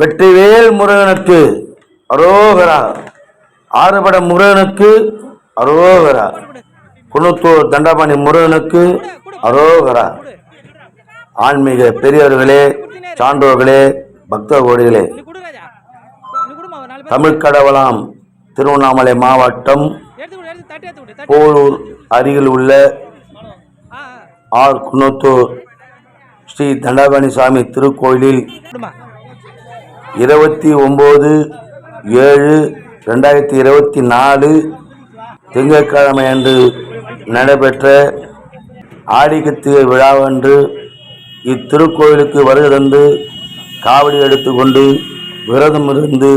வெற்றிவேல் முருகனுக்கு அரோகரா. ஆறுபட முருகனுக்கு அரோகரா. குணத்தூர் தண்டபாணி முருகனுக்கு அரோகரா. ஆன்மீக பெரியவர்களே சான்றோர்களே பக்த கோடிகளே. தமிழ் கடவுளாம் திருவண்ணாமலை மாவட்டம் போலூர் அருகில் உள்ள ஆர் குன்னத்தூர் ஸ்ரீ தண்டபாணி சாமி திருக்கோயிலில் இருபத்தி ஒம்பது ஏழு ரெண்டாயிரத்தி இருபத்தி நாலு திங்கட்கிழமை அன்று நடைபெற்ற ஆடிக்கத்திகை விழாவன்று இத்திருக்கோயிலுக்கு வருகை தந்து காவடி எடுத்துக்கொண்டு விரதம் இருந்து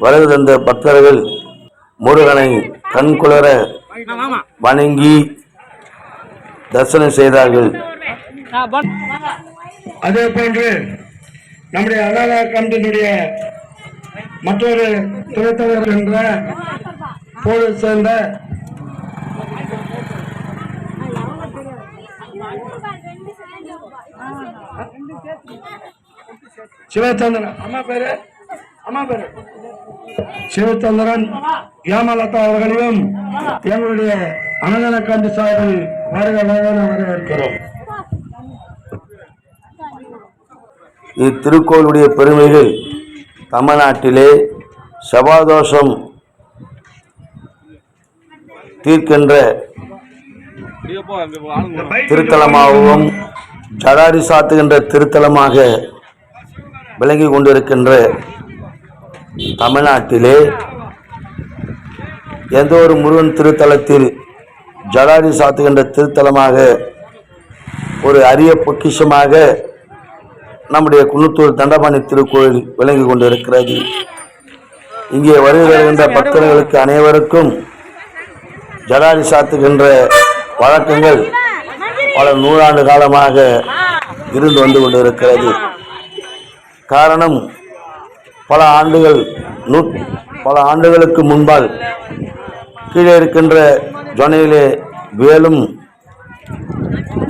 வருகை தந்த பக்தர்கள் முருகனை கண்குளர வணங்கி தரிசனம் செய்தார்கள். அதே போன்று நம்முடைய அனாதா கமிட்டியினுடைய மற்றொரு துணைத்தலைவர் என்ற போலீஸ் சேர்ந்த சிவச்சந்திரன். அம்மா பேரு? அம்மா பேரு? சிவச்சந்திரன் ஏமலதா அவர்களையும் எங்களுடைய அனந்தன காந்தி சார்பில் வருக வருக வரவேற்கிறோம் இத்திருக்கோளுடைய பெருமைகள் தமிழ்நாட்டிலே சபாதோஷம் தீர்க்கின்ற திருத்தலமாகவும் ஜடாரி சாத்துகின்ற திருத்தலமாக விளங்கி கொண்டிருக்கின்ற தமிழ்நாட்டிலே எந்த ஒரு முருகன் திருத்தலத்தில் ஜடாரி சாத்துகின்ற திருத்தலமாக ஒரு அரிய பொக்கிஷமாக நம்முடைய குன்னத்தூர் தண்டபாணி திருக்கோயில் விளங்கி கொண்டிருக்கிறது. இங்கே வருகிற பக்தர்களுக்கு அனைவருக்கும் ஜடாரி சாத்துகின்ற வழக்கங்கள் பல நூறாண்டு காலமாக இருந்து வந்து கொண்டிருக்கிறது. காரணம் பல ஆண்டுகள் நூ பல ஆண்டுகளுக்கு முன்பால் கீழே இருக்கின்ற ஜொனையிலே வேலும்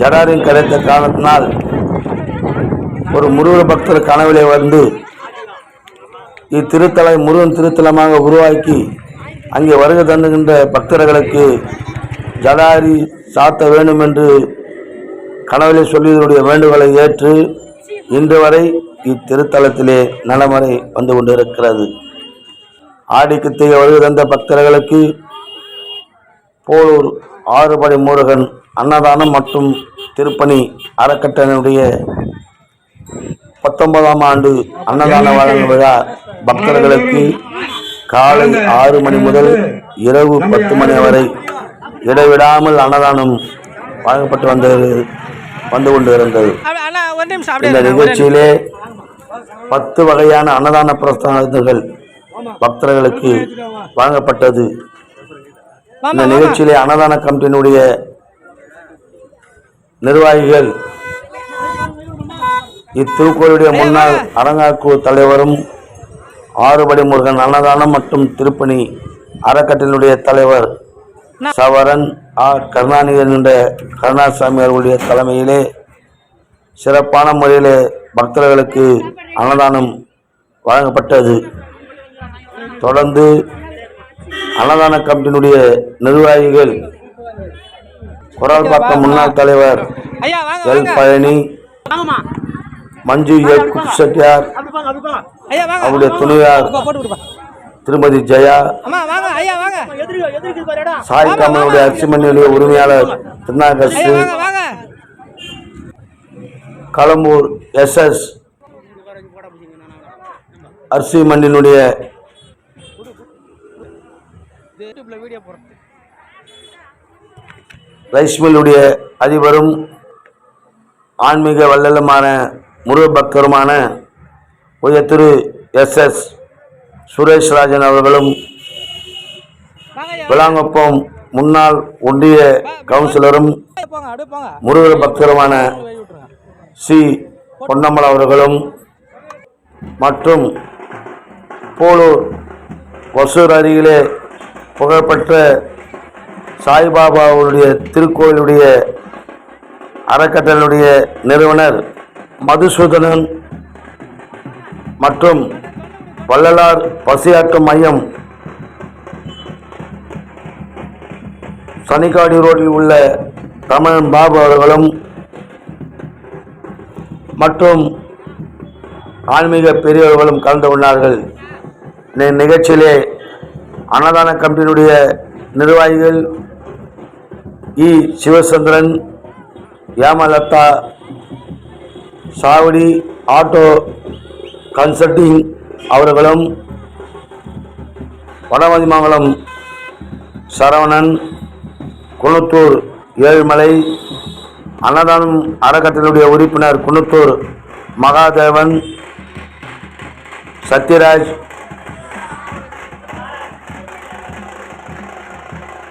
ஜடாரின் கிடைத்த காரணத்தினால் ஒரு முருகன் பக்தர் கனவிலே வந்து இத்திருத்தலை முருகன் திருத்தலமாக உருவாக்கி அங்கே வருகை தந்துகின்ற பக்தர்களுக்கு ஜடாரி சாத்த வேண்டும் என்று கனவிலே சொல்லியதனுடைய வேண்டுகோளை ஏற்று இன்று வரை இத்திருத்தலத்திலே நலமறை வந்து கொண்டிருக்கிறது. ஆடிக்குத்திய வருகை தந்த பக்தர்களுக்கு போலூர் ஆறுபடை முருகன் அன்னதானம் மற்றும் திருப்பணி அறக்கட்டளையினுடைய பத்தொன்பதாம் ஆண்டு அன்னதான வழங்கும் விழா பக்தர்களுக்கு காலை ஆறு மணி முதல் இரவு பத்து மணி வரை இடைவிடாமல் அன்னதானம் வழங்கப்பட்டு வந்தது வந்து கொண்டு இருந்தது இந்த நிகழ்ச்சியிலே பத்து வகையான அன்னதான பிரஸ்தானங்கள் பக்தர்களுக்கு வழங்கப்பட்டது. இந்த நிகழ்ச்சியிலே அன்னதான கமிட்டியினுடைய நிர்வாகிகள் இத்திருக்கோயிலுடைய முன்னாள் அரங்காக்குழு தலைவரும் ஆறுபடை முருகன் அன்னதானம் மற்றும் திருப்பணி அறக்கட்டளையினுடைய தலைவர் சவரன் ஆர் கருணாநிதன் என்ற கருணாசாமி அவர்களுடைய தலைமையிலே சிறப்பான முறையிலே பக்தர்களுக்கு அன்னதானம் வழங்கப்பட்டது. தொடர்ந்து அன்னதான கமிட்டியினுடைய நிர்வாகிகள் குரல்பாக்கம் முன்னாள் தலைவர் எல். பழனி மஞ்சு ஐயா வாங்க. அவருடைய துணையார் திருமதி ஜெயா அம்மா வாங்க ஐயா வாங்க. சாய் கமலுடைய அரிசிமணியுடைய உரிமையாளர் திருநாகசு களம்பூர் எஸ் எஸ் அரிசி மண்டினுடைய யூடியூப்ல வீடியோ போடுறேன் ரைஸ் மில்லுடைய அதிபரும் ஆன்மீக வள்ளலுமான முருக பக்தருமான உய திரு எஸ் எஸ் சுரேஷ் ராஜன் அவர்களும் விளாங்குப்பம் முன்னாள் ஒன்றிய கவுன்சிலரும் முருகர் பக்தருமான சி பொன்னம்மல் அவர்களும் மற்றும் போலூர் ஒசூர் அருகிலே புகழ்பெற்ற சாய்பாபாவுடைய திருக்கோயிலுடைய அறக்கட்டளையுடைய நிறுவனர் மதுசூதனன் மற்றும் வள்ளலார் பசியாற்றும் மையம் சனிக்காடி ரோட்டில் உள்ள தமிழன் பாபு அவர்களும் மற்றும் ஆன்மீக பெரியவர்களும் கலந்து கொண்டார்கள். நிகழ்ச்சியிலே அன்னதான கம்பெனியுடைய நிர்வாகிகள் இ. சிவசந்திரன் யாமலதா சாவடி ஆட்டோ கன்சல்டிங் அவர்களும் வடமதிமங்கலம் சரவணன் குணத்தூர் ஏழுமலை அன்னதானம் அறக்கட்டளுடைய உறுப்பினர் Gunathur Mahadevan Sathyaraj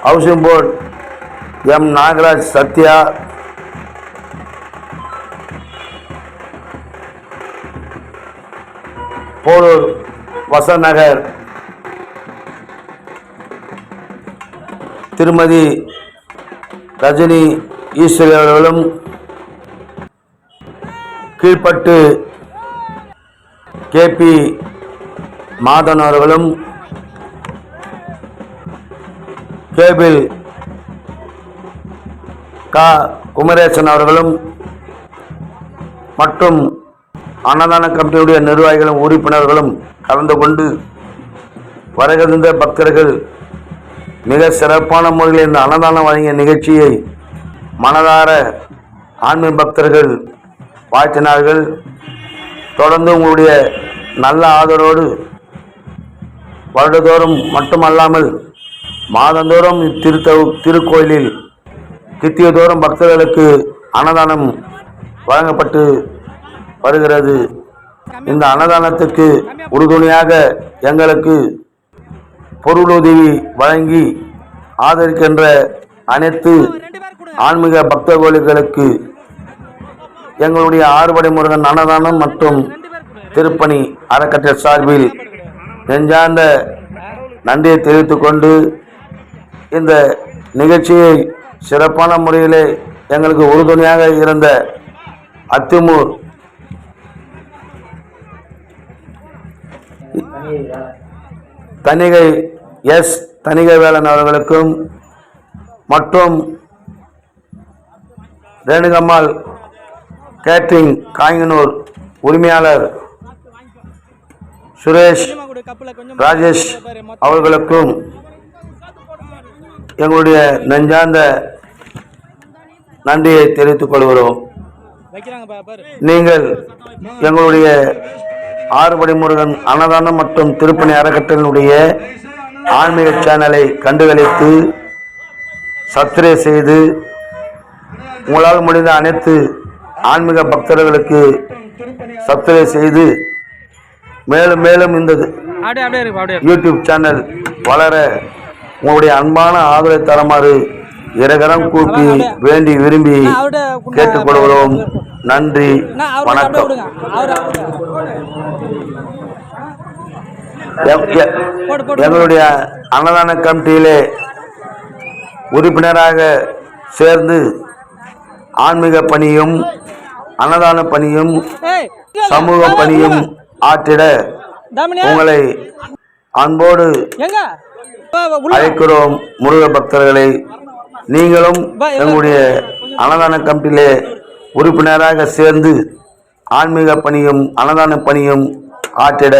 housing board M Nagaraj Sathya Pasanagar Nagar Thirumathi Rajini Eswari அவர்களும் கே பி மாதன் அவர்களும் கேபிள் க குமரேசன் அவர்களும் மற்றும் அன்னதான கமிட்டியுடைய நிர்வாகிகளும் உறுப்பினர்களும் கலந்து கொண்டு வருகின்ற பக்தர்கள் மிக சிறப்பான முறையில் இந்த அன்னதானம் வழங்கிய நிகழ்ச்சியை மனதார ஆன்மீக பக்தர்கள் வாழ்த்தினார்கள். தொடர்ந்து உங்களுடைய நல்ல ஆதரவோடு வருடதோறும் மட்டுமல்லாமல் மாதந்தோறும் இத்திருத்த திருக்கோயிலில் தித்தியதோறும் பக்தர்களுக்கு அன்னதானம் வழங்கப்பட்டு வருகிறது. இந்த அன்னதானத்துக்கு உறுதுணையாக எங்களுக்கு பொருளுதவி வழங்கி ஆதரிக்கின்ற அனைத்து ஆன்மீக பக்த கோயில்களுக்கு எங்களுடைய ஆறுபடை முருகன் அன்னதானம் மற்றும் திருப்பணி அறக்கட்டளை சார்பில் நெஞ்சார்ந்த நன்றியை தெரிவித்துக் கொண்டு இந்த நிகழ்ச்சியை சிறப்பான முறையிலே எங்களுக்கு உறுதுணையாக இருந்த அத்திமூர் தணிகை எஸ் தணிகை வேலன் அவர்களுக்கும் மற்றும் ரேணுகம்மாள் கேட்ரிங் காய்கனூர் உரிமையாளர் சுரேஷ் ராஜேஷ் அவர்களுக்கும் எங்களுடைய நெஞ்சார்ந்த நன்றியை தெரிவித்துக் கொள்கிறோம். நீங்கள் எங்களுடைய ஆறுபடை முருகன் அன்னதானம் மற்றும் திருப்பணி அறக்கட்டளையினுடைய ஆன்மீக சேனலை கண்டுகளித்து சப்ஸ்கிரைப் செய்து உங்களால் முடிந்த அனைத்து ஆன்மீக பக்தர்களுக்கு சப்ஸ்கிரைப் செய்து மேலும் மேலும் இந்த. யூடியூப் சேனல் வளர உங்களுடைய அன்பான ஆதரவை தருமாறு இரகரம் கூப்பி வேண்டி விரும்பி கேட்டுக்கொள்கிறோம். நன்றி வணக்கம். எங்களுடைய அன்னதான கமிட்டியிலே உறுப்பினராக சேர்ந்து ஆன்மீக பணியும் அன்னதான பணியும் சமூக பணியும் ஆற்றிட உங்களை அன்போடு. அழைக்கிறோம் முருக பக்தர்களை நீங்களும் எங்களுடைய அன்னதான கமிட்டியிலே உறுப்பினராக சேர்ந்து ஆன்மீக பணியும் அன்னதான பணியும் ஆற்றிட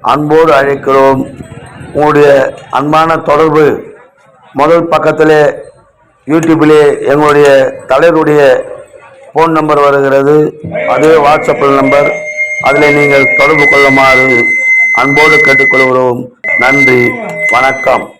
அன்போடு அழைக்கிறோம். உங்களுடைய அன்பான தொடர்பு முதல் பக்கத்திலே யூடியூப்பிலே எங்களுடைய தலைவருடைய ஃபோன் நம்பர் வருகிறது. அதுவே வாட்ஸ்அப் நம்பர் அதில் நீங்கள் தொடர்பு கொள்ளுமாறு அன்போடு கேட்டுக்கொள்கிறோம். நன்றி. வணக்கம்.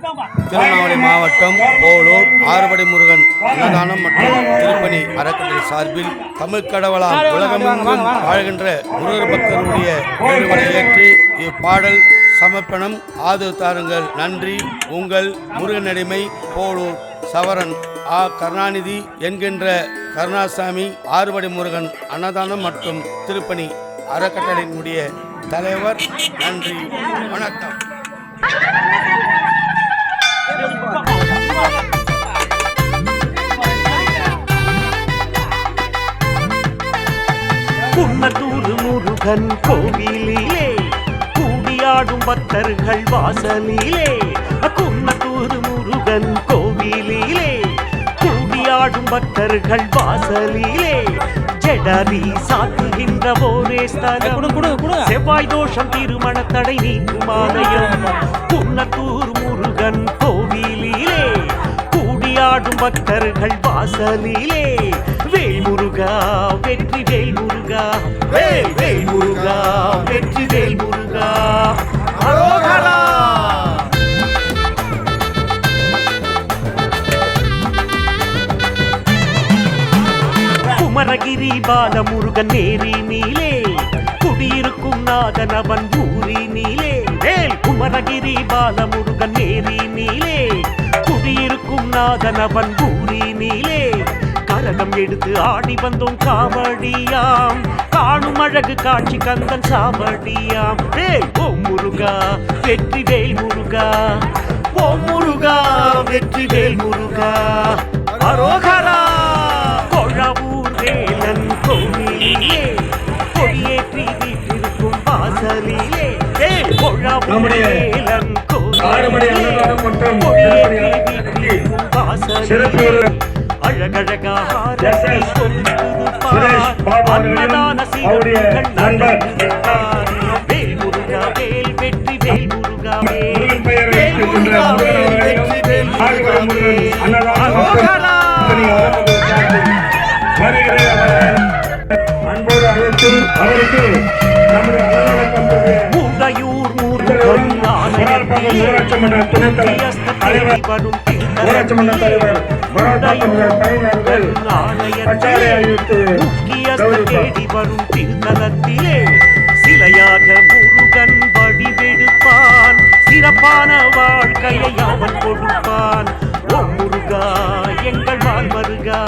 திருவண்ணாமலை மாவட்டம் போலூர் ஆறுபடை முருகன் அன்னதானம் மற்றும் திருப்பணி அறக்கட்டளை சார்பில் தமிழ் கடவுளால் உலகமெங்கும் வாழ்கின்ற முருகர் பக்தர்களுடைய வேண்டுகோளை ஏற்று இப்பாடல் சமர்ப்பணம் ஆதரவு தாருங்கள். நன்றி. உங்கள் முருகனடிமை போலூர் சவரன். ஆ கருணாநிதி என்கின்ற கருணாசாமி ஆறுபடை முருகன் அன்னதானம் மற்றும் திருப்பணி அறக்கட்டளையினுடைய தலைவர். நன்றி. வணக்கம். முருகன் கோவிலிலே கூடியாடும் பக்தர்கள் வாசலிலே குன்னத்தூர் முருகன் கோவிலிலே கூடியாடும் பக்தர்கள் வாசலிலே ஜெடரி சாத்துகின்ற குடு ஸ்தலம் செவ்வாய் தோஷம் திருமண தடை நீக்கும் ஆலயம். குன்னத்தூர் முருகன் கோவிலிலே கூடியாடும் பக்தர்கள் வாசலிலே வேல் முருகா வெற்றி வேல் முருகா வேல் வேல் முருகா வெற்றி வேல் முருகா அரோகரா! குமரகிரி பாலமுருகன் நேரி நீலே குடியிருக்கும் நாதன் அவன் ஊரி நீலே. வேல் குமரகிரி பாலமுருகன் நேரி நீலே குடியிருக்கும் நாதன் அவன் ஊரி நீலே. கரகம் எடுத்து ஆடி வந்தோம் காவடியாம் காணும் அழகு காட்சி கந்தன் சாவடியாம். வேல் ஓ முருகா வெற்றி வேல் முருகா. ஓ முருகா வெற்றி வேல் முருகா. அரோகரா கொழவூர் வேலன் கோவிலே கொடியேற்றி வீட்டிருக்கும் வாசலிலே. நம்முடைய ஆறுபடை கோவிலே அன்னதானம் மற்றும் சிறப்பு வீட்டிருக்கும் சிறப்பு வாசலிலே விருது. அழகழகா எஸ். எஸ். சுரேஷ் பாபு அவர்களும் அவருடைய நண்பர். வேல் முருகா வேல் வெற்றி வேல் முருகா வேல் வேல் வேல் வெற்றி வேல் முருகா வேல். வருகிற முன்னாள் ஊராட்சி மன்ற துணைத் தலைவர் தலைவர் ஊராட்சி மன்ற தலைவர் முன்னாள் பணியாளர்கள் பட்டாளை அறிவித்து கௌரவிப்பார் தேடி வரும் திருத்தலத்திலே சிலையாக முருகன் வடிவெடுப்பான். சிறப்பான வாழ்க்கையை அவன் கொடுப்பான். ஓ முருகா எங்கள் வாழ் மருகா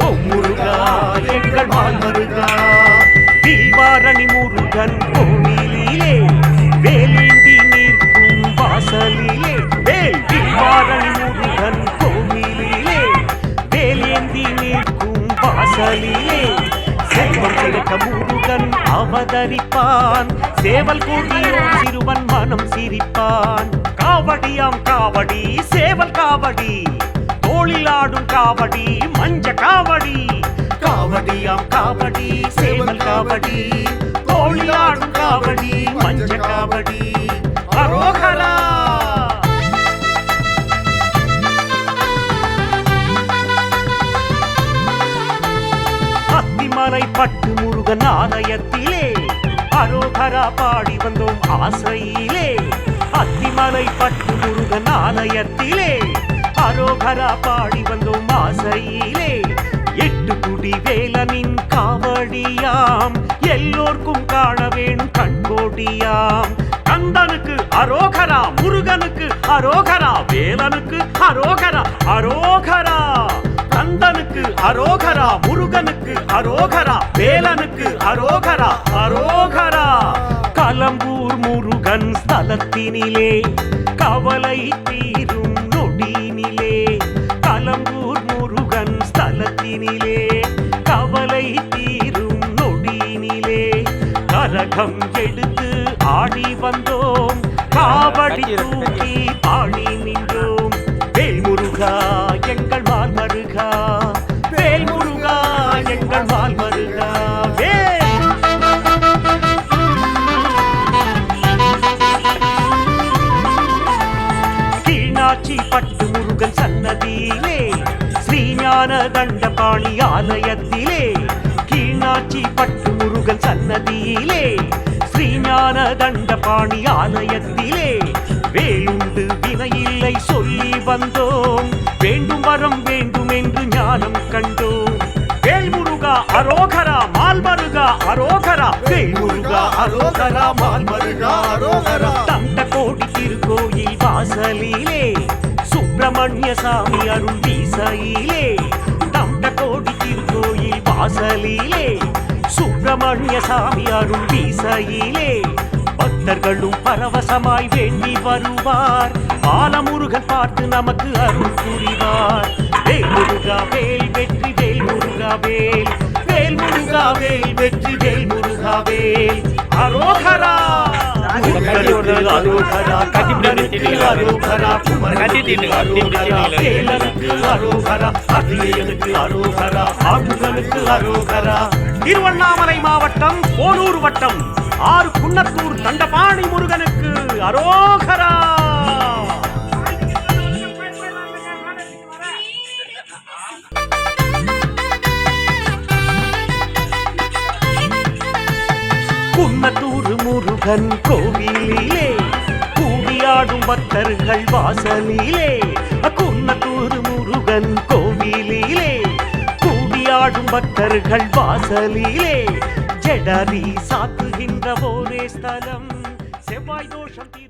ஓ முருகா எங்கள் வாழ் மருகா தீவாரணி முருகன் கோவிலிலே வேலி ஆதரிப்பான் சேவல் கூட்டியோம் சிறுவன் மனம் சிரிப்பான். காவடியாம் காவடி சேவல் காவடி. தோளில் காவடி மஞ்ச காவடி. காவடியாம் காவடி சேவல் காவடி. தோளில் காவடி மஞ்ச காவடி. அரோகரா! அத்திமலை பட்டு முருகன் ஆலயத்திலே அரோகரா பாடி வந்தோம் ஆசையிலே அத்திமலை பட்டு முருகன் ஆலயத்திலே. அரோகரா பாடி வந்தோம் ஆசையிலே எட்டு குடி வேலனின் காவடியாம். எல்லோர்க்கும் காண வேணும் கண்கோடியாம். கந்தனுக்கு அரோகரா முருகனுக்கு அரோகரா வேலனுக்கு அரோகரா அரோகரா. கந்தனுக்கு அரோகரா முருகனுக்கு அரோகரா வேலனுக்கு அரோகரா அரோகரா. கலம்பூர் முருகன் ஸ்தலத்தினிலே கவலை தீரும் நொடியினிலே. கலம்பூர் முருகன் ஸ்தலத்தினிலே கவலை தீரும் நொடியினிலே. கரகம் எடுத்து ஆடி வந்தோம் காவடி தூக்கி பாடி நின்றோம். வேல் ஆலயத்திலே கீழாட்சி பட்டு முருகன் சன்னதியிலே ஸ்ரீஞான தண்டபாணி ஆலயத்திலே வேலுண்டு வினையில்லை சொல்லி வந்தோம். வேண்டும் வரம் வேண்டும் என்று ஞானம் கண்டோம். வேல் முருகா அரோகரா மால் மருகா அரோகரா. வேல் முருகா அரோகரா மால் மருகா அரோகரா. தண்ட கோடி திருக்கோயில் வாசலிலே சுப்பிரமணிய சாமி அருள் வீசையிலே வாசலிலே சுப்பிரமணிய சாமி அருள் வீசையிலே பக்தர்களும் பரவசமாய் வேண்டி வருவார். பாலமுருகன் பார்த்து நமக்கு அருள் புரிவார். வேல் முருகா வேல் வெற்றி வேல் முருகா வேல். வேல் முருகா முருகாவேல் வெற்றி வேல் முருகாவேல் அரோகரா. அரோகரா. கட்டிப்பிடிக்கு அரோகரா. குமரனுக்கு அரோகரா. வேலனுக்கு அரோகரா. ஆகுதனுக்கு அரோகரா. திருவண்ணாமலை மாவட்டம் போலூர் வட்டம் ஆறு குன்னத்தூர் தண்டபாணி முருகனுக்கு அரோகரா. முருகன் கோவிலிலே கூடியாடும் பக்தர்கள் வாசலிலே. குன்னத்தூர் முருகன் கோவிலிலே கூடியாடும் பக்தர்கள் வாசலிலே. ஜடரி சாத்துகின்ற ஒரே ஸ்தலம் செவ்வாய் தோஷம் தீ